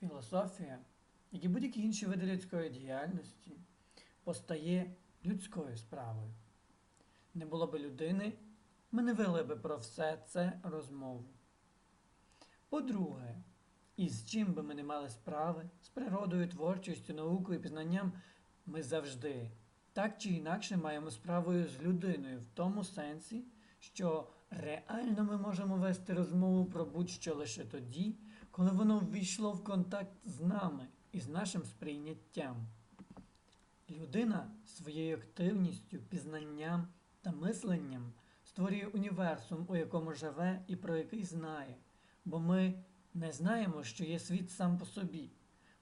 Філософія, як і будь-які інші види людської діяльності, постає людською справою. Не було би людини, ми не вели би про все це розмову. По-друге, і з чим би ми не мали справи, з природою, творчістю, наукою, пізнанням, ми завжди так чи інакше маємо справою з людиною в тому сенсі, що реально ми можемо вести розмову про будь-що лише тоді, коли воно ввійшло в контакт з нами і з нашим сприйняттям. Людина своєю активністю, пізнанням та мисленням створює універсум, у якому живе і про який знає, бо ми не знаємо, що є світ сам по собі.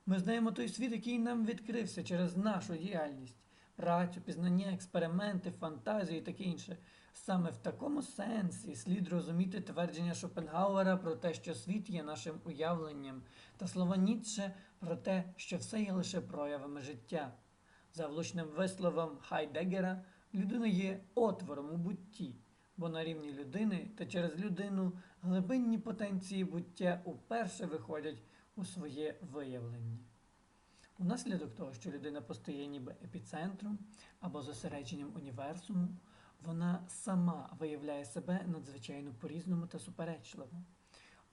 Ми знаємо той світ, який нам відкрився через нашу діяльність, працю, пізнання, експерименти, фантазії і таке інше. Саме в такому сенсі слід розуміти твердження Шопенгауера про те, що світ є нашим уявленням, та слова Ніцше про те, що все є лише проявами життя. За влучним висловом Хайдегера, людина є отвором у бутті, бо на рівні людини та через людину глибинні потенції буття уперше виходять у своє виявлення. Унаслідок того, що людина постає ніби епіцентром або зосередженням універсуму, вона сама виявляє себе надзвичайно по-різному та суперечливо.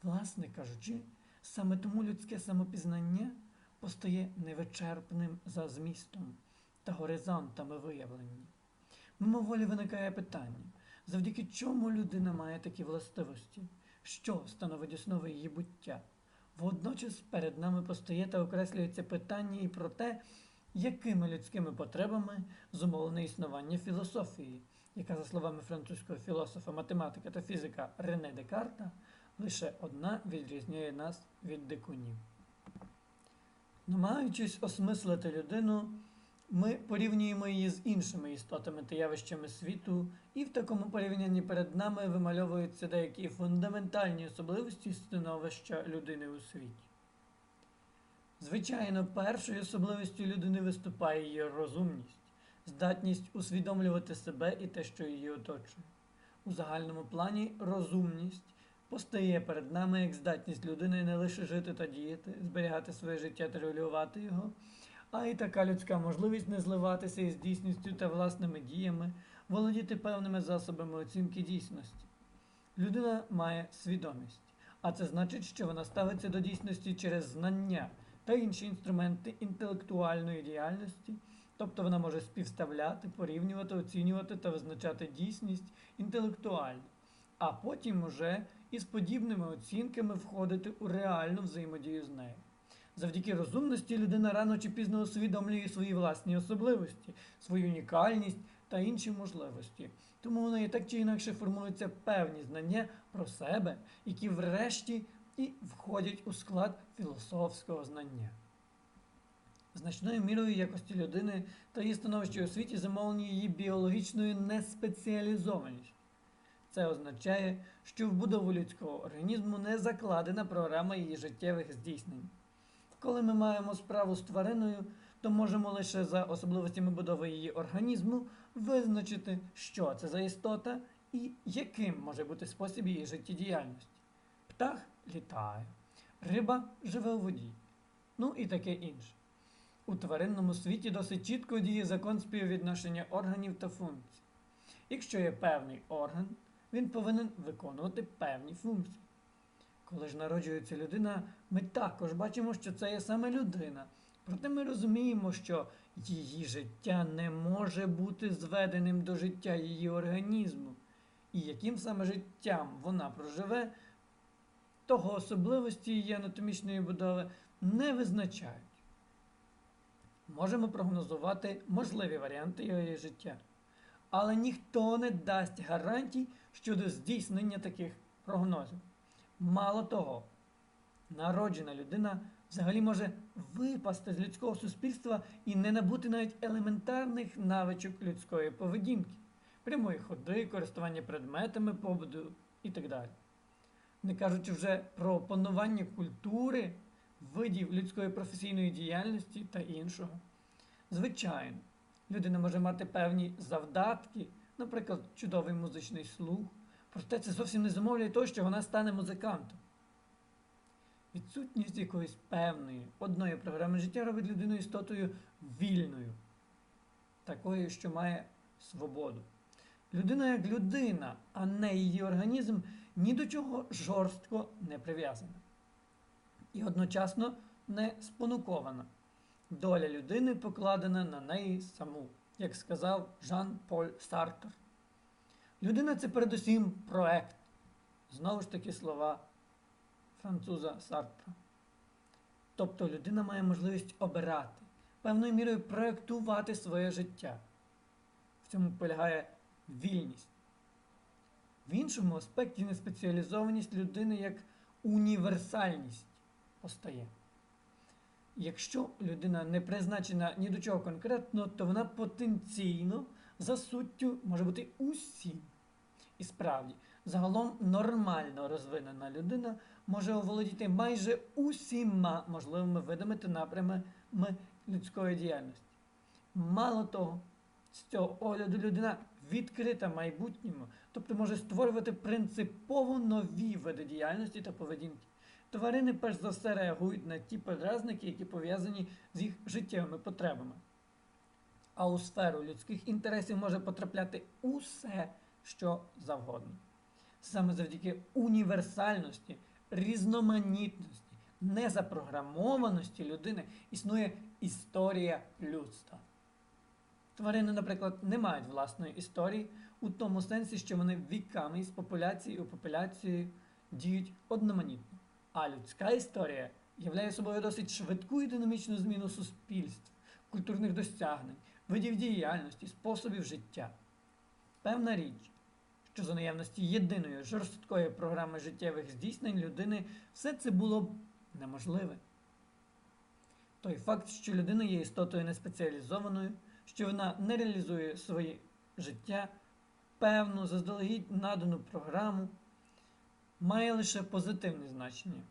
Власне кажучи, саме тому людське самопізнання постає невичерпним за змістом та горизонтами виявлення. Мимоволі виникає питання, завдяки чому людина має такі властивості, що становить основи її буття. Водночас перед нами постає та окреслюється питання і про те, якими людськими потребами зумовлене існування філософії, яка, за словами французького філософа, математика та фізика Рене Декарта, лише одна відрізняє нас від дикунів. Намагаючись осмислити людину, ми порівнюємо її з іншими істотами та явищами світу, і в такому порівнянні перед нами вимальовуються деякі фундаментальні особливості становища людини у світі. Звичайно, першою особливістю людини виступає її розумність, здатність усвідомлювати себе і те, що її оточує. У загальному плані розумність постає перед нами як здатність людини не лише жити та діяти, зберігати своє життя та регулювати його, а й така людська можливість не зливатися із дійсністю та власними діями, володіти певними засобами оцінки дійсності. Людина має свідомість, а це значить, що вона ставиться до дійсності через знання та інші інструменти інтелектуальної діяльності, тобто вона може співставляти, порівнювати, оцінювати та визначати дійсність інтелектуально, а потім уже із подібними оцінками входити у реальну взаємодію з нею. Завдяки розумності людина рано чи пізно усвідомлює свої власні особливості, свою унікальність та інші можливості. Тому у неї так чи інакше формуються певні знання про себе, які врешті і входять у склад філософського знання. Значною мірою якості людини та її становище у світі замовлені її біологічною неспеціалізованістю. Це означає, що в будову людського організму не закладена програма її життєвих здійснень. Коли ми маємо справу з твариною, то можемо лише за особливостями будови її організму визначити, що це за істота і яким може бути спосіб її життєдіяльності. Птах літає, риба живе у воді, ну і таке інше. У тваринному світі досить чітко діє закон співвідношення органів та функцій. Якщо є певний орган, він повинен виконувати певні функції. Коли ж народжується людина, ми також бачимо, що це є саме людина. Проте ми розуміємо, що її життя не може бути зведеним до життя її організму. І яким саме життям вона проживе, того особливості її анатомічної будови не визначають. Можемо прогнозувати можливі варіанти її життя, але ніхто не дасть гарантій щодо здійснення таких прогнозів. Мало того, народжена людина взагалі може випасти з людського суспільства і не набути навіть елементарних навичок людської поведінки, прямої ходи, користування предметами побуду і так далі. Не кажучи вже про панування культури, видів людської професійної діяльності та іншого. Звичайно, людина може мати певні завдатки, наприклад, чудовий музичний слух. Проте це зовсім не замовляє того, що вона стане музикантом. Відсутність якоїсь певної одної програми життя робить людину істотою вільною, такою, що має свободу. Людина як людина, а не її організм, ні до чого жорстко не прив'язана. І одночасно не спонукована. Доля людини покладена на неї саму, як сказав Жан-Поль Сартер. Людина це передусім проект. Знову ж таки слова француза Сартра. Тобто людина має можливість обирати, певною мірою проєктувати своє життя. В цьому полягає вільність. В іншому аспекті неспеціалізованість людини як універсальність постає. Якщо людина не призначена ні до чого конкретно, то вона потенційно за суттю може бути усім. І справді, загалом нормально розвинена людина може оволодіти майже усіма можливими видами та напрямами людської діяльності. Мало того, з цього огляду людина відкрита майбутньому, тобто може створювати принципово нові види діяльності та поведінки. Тварини перш за все реагують на ті подразники, які пов'язані з їх життєвими потребами. А у сферу людських інтересів може потрапляти усе, що завгодно. Саме завдяки універсальності, різноманітності, незапрограмованості людини існує історія людства. Тварини, наприклад, не мають власної історії у тому сенсі, що вони віками із популяції у популяцію діють одноманітно. А людська історія являє собою досить швидку і динамічну зміну суспільств, культурних досягнень, видів діяльності, способів життя. Певна річ, що за наявності єдиної жорсткої програми життєвих здійснень людини все це було б неможливе. Той факт, що людина є істотою неспеціалізованою, що вона не реалізує своє життя, певну, заздалегідь надану програму, має лише позитивне значення.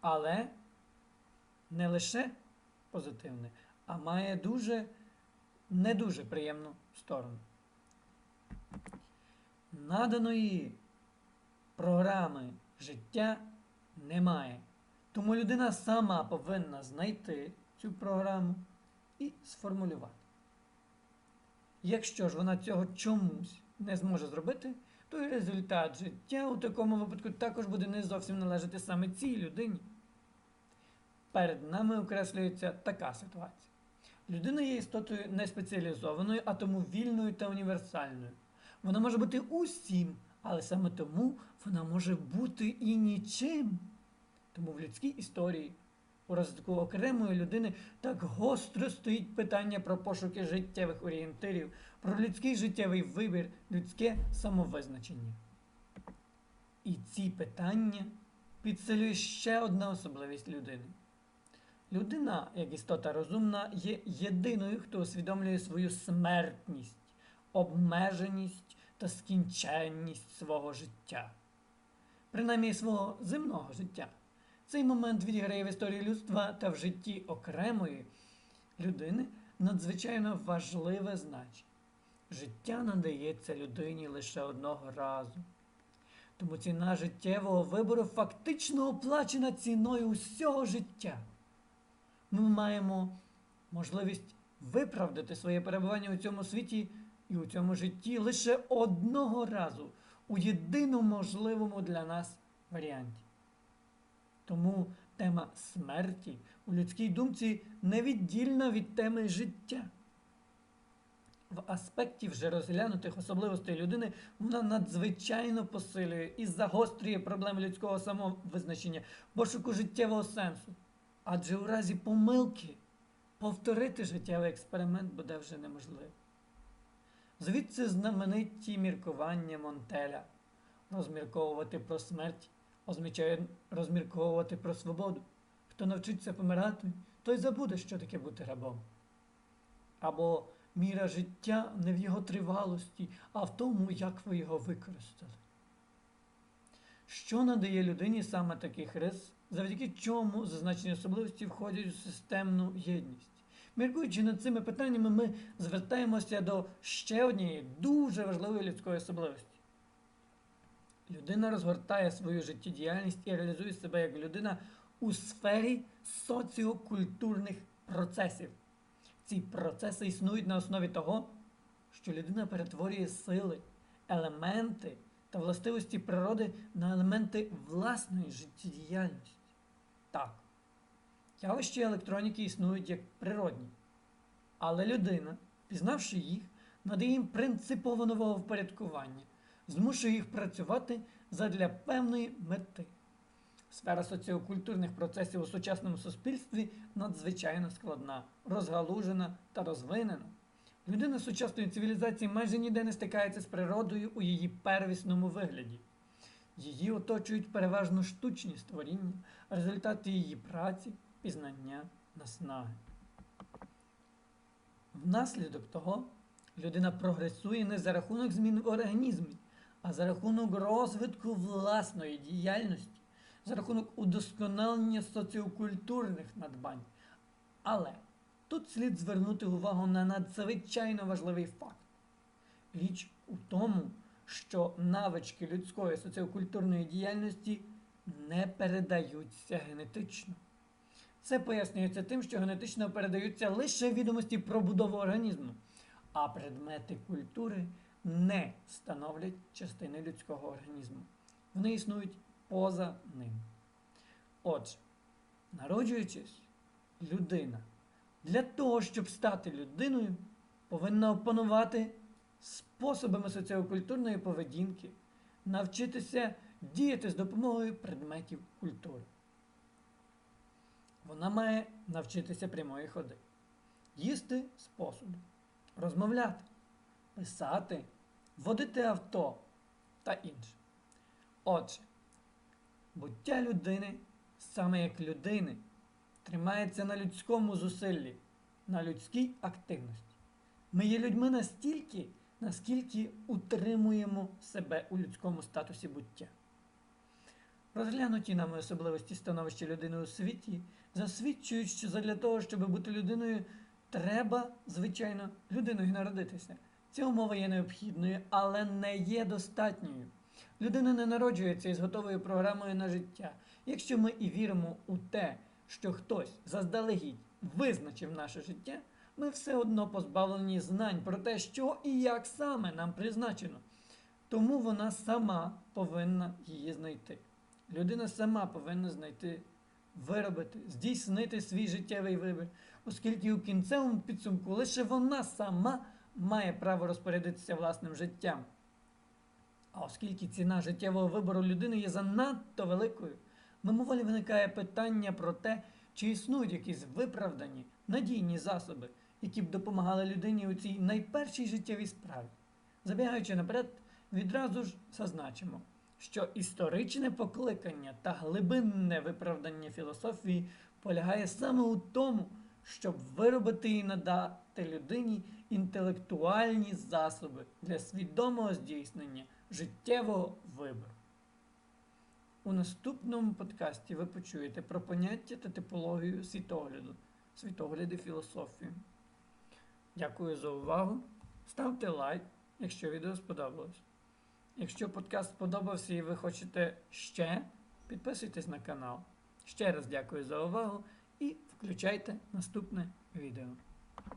Але не лише позитивне, а має дуже не дуже приємну сторону. Наданої програми життя немає. Тому людина сама повинна знайти цю програму і сформулювати. Якщо ж вона цього чомусь не зможе зробити, то і результат життя у такому випадку також буде не зовсім належати саме цій людині. Перед нами окреслюється така ситуація. Людина є істотою неспеціалізованою, а тому вільною та універсальною. Вона може бути усім, але саме тому вона може бути і нічим. Тому в людській історії у розвитку окремої людини так гостро стоїть питання про пошуки життєвих орієнтирів, про людський життєвий вибір, людське самовизначення. І ці питання підсилює ще одна особливість людини. Людина, як істота розумна, є єдиною, хто усвідомлює свою смертність, обмеженість та скінченність свого життя, принаймні свого земного життя. Цей момент відіграє в історії людства та в житті окремої людини надзвичайно важливе значення. Життя надається людині лише одного разу. Тому ціна життєвого вибору фактично оплачена ціною усього життя. Ми маємо можливість виправдати своє перебування у цьому світі і у цьому житті лише одного разу у єдиному можливому для нас варіанті. Тому тема смерті у людській думці невіддільна від теми життя. В аспекті вже розглянутих особливостей людини вона надзвичайно посилює і загострює проблеми людського самовизначення, пошуку життєвого сенсу. Адже у разі помилки повторити життєвий експеримент буде вже неможливо. Звідси знамениті міркування Монтеля розмірковувати про смерть означає розмірковувати про свободу. Хто навчиться помирати, той забуде, що таке бути рабом. Або міра життя не в його тривалості, а в тому, як ви його використали. Що надає людині саме таких рис, завдяки чому зазначені особливості входять у системну єдність? Міркуючи над цими питаннями, ми звертаємося до ще однієї дуже важливої людської особливості. Людина розгортає свою життєдіяльність і реалізує себе як людина у сфері соціокультурних процесів. Ці процеси існують на основі того, що людина перетворює сили, елементи та властивості природи на елементи власної життєдіяльності. Так, явища електроніки існують як природні, але людина, пізнавши їх, надає їм принципово нового впорядкування, змушує їх працювати задля певної мети. Сфера соціокультурних процесів у сучасному суспільстві надзвичайно складна, розгалужена та розвинена. Людина сучасної цивілізації майже ніде не стикається з природою у її первісному вигляді. Її оточують переважно штучні створіння, результати її праці, пізнання, наснаги. Внаслідок того людина прогресує не за рахунок змін в організмі, а за рахунок розвитку власної діяльності, за рахунок удосконалення соціокультурних надбань. Але тут слід звернути увагу на надзвичайно важливий факт. Річ у тому, що навички людської соціокультурної діяльності не передаються генетично. Це пояснюється тим, що генетично передаються лише відомості про будову організму, а предмети культури не становлять частини людського організму. Вони існують поза ним. Отже, народжуючись, людина для того, щоб стати людиною, повинна опанувати способами соціокультурної поведінки, навчитися діяти з допомогою предметів культури. Вона має навчитися прямої ходи, їсти з посуду, розмовляти, писати, водити авто та інше. Отже, буття людини, саме як людини, тримається на людському зусиллі, на людській активності. Ми є людьми настільки, наскільки утримуємо себе у людському статусі буття. Розглянуті нами особливості становища людини у світі засвідчують, що задля того, щоб бути людиною, треба, звичайно, людиною народитися. Ця умова є необхідною, але не є достатньою. Людина не народжується із готовою програмою на життя. Якщо ми і віримо у те, що хтось заздалегідь визначив наше життя, ми все одно позбавлені знань про те, що і як саме нам призначено. Тому вона сама повинна її знайти. Людина сама повинна знайти, виробити, здійснити свій життєвий вибір, оскільки у кінцевому підсумку лише вона сама має право розпорядитися власним життям. А оскільки ціна життєвого вибору людини є занадто великою, мимоволі виникає питання про те, чи існують якісь виправдані, надійні засоби, які б допомагали людині у цій найпершій життєвій справі. Забігаючи наперед, відразу ж зазначимо, що історичне покликання та глибинне виправдання філософії полягає саме у тому, щоб виробити і надати людині інтелектуальні засоби для свідомого здійснення життєвого вибору. У наступному подкасті ви почуєте про поняття та типологію світогляду, світогляди філософії. Дякую за увагу. Ставте лайк, якщо відео сподобалось. Якщо подкаст сподобався і ви хочете ще, підписуйтесь на канал. Ще раз дякую за увагу і включайте наступне відео.